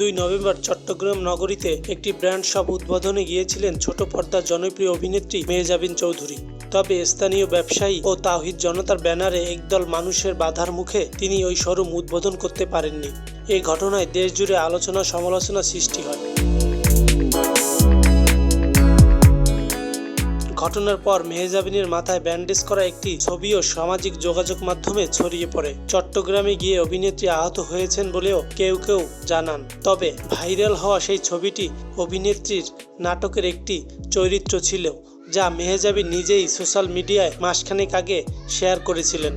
দুই নভেম্বর চট্টগ্রাম নগরীতে একটি ব্র্যান্ড শপ উদ্বোধনে গিয়েছিলেন ছোট পর্দার জনপ্রিয় অভিনেত্রী মেহজাবিন চৌধুরী। তবে স্থানীয় ব্যবসায়ী ও তাহিদ জনতার ব্যানারে একদল মানুষের বাধার মুখে তিনি ওই শোরুম উদ্বোধন করতে পারেননি। এই ঘটনায় দেশ জুড়ে আলোচনা সমালোচনা সৃষ্টি হয়। ঘটনার পর মেহজাবিনের মাথায় ব্যান্ডেজ করা একটি ছবিও সামাজিক যোগাযোগ মাধ্যমে ছড়িয়ে পড়ে। চট্টগ্রামে গিয়ে অভিনেত্রী আহত হয়েছেন বলেও কেউ কেউ জানান। তবে ভাইরাল হওয়া সেই ছবিটি অভিনেত্রীর নাটকের একটি চরিত্র ছিল, যা মেহজাবিন নিজেই সোশ্যাল মিডিয়ায় মাসখানেক আগে শেয়ার করেছিলেন।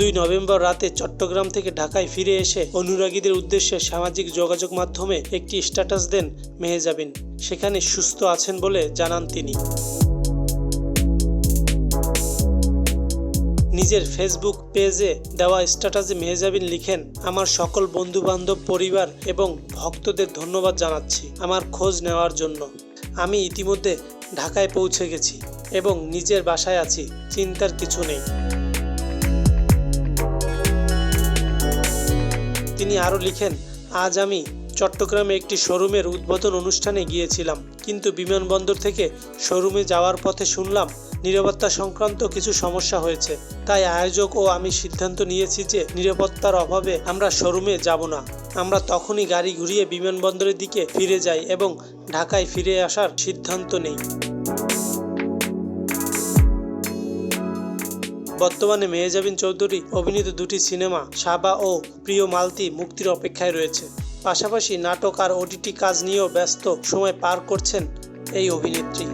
দুই নভেম্বর রাতে চট্টগ্রাম থেকে ঢাকায় ফিরে এসে অনুরাগীদের উদ্দেশ্যে সামাজিক যোগাযোগ মাধ্যমে একটি স্ট্যাটাস দেন মেহেজাবিন। সেখানে সুস্থ আছেন বলে জানান তিনি। নিজের ফেসবুক পেজে দেওয়া স্ট্যাটাসে মেহজাবিন লিখেন, আমার সকল বন্ধু বান্ধব পরিবার এবং ভক্তদের ধন্যবাদ জানাচ্ছি আমার খোঁজ নেওয়ার জন্য। আমি ইতিমধ্যে ঢাকায় পৌঁছে গেছি এবং নিজের বাসায় আছি, চিন্তার কিছু নেই। তিনি আরও লিখেন, আজ আমি চট্টগ্রামে একটি শোরুমের উদ্বোধন অনুষ্ঠানে গিয়েছিলাম, কিন্তু বিমানবন্দর থেকে শোরুমে যাওয়ার পথে শুনলাম নিরাপত্তা সংক্রান্ত কিছু সমস্যা হয়েছে। তাই আয়োজক ও আমি সিদ্ধান্ত নিয়েছি যে নিরাপত্তার অভাবে আমরা শোরুমে যাব না। আমরা তখনই গাড়ি ঘুরিয়ে বিমানবন্দরের দিকে ফিরে যাই এবং ঢাকায় ফিরে আসার সিদ্ধান্ত নেই। বর্তমানে মেহজাবিন চৌধুরী অভিনীত দুটি সিনেমা সাবা ও প্রিয় মালতি মুক্তির অপেক্ষায় রয়েছে। পাশাপাশি নাটক আর ওটিটি কাজ নিয়েও ব্যস্ত সময় পার করছেন এই অভিনেত্রী।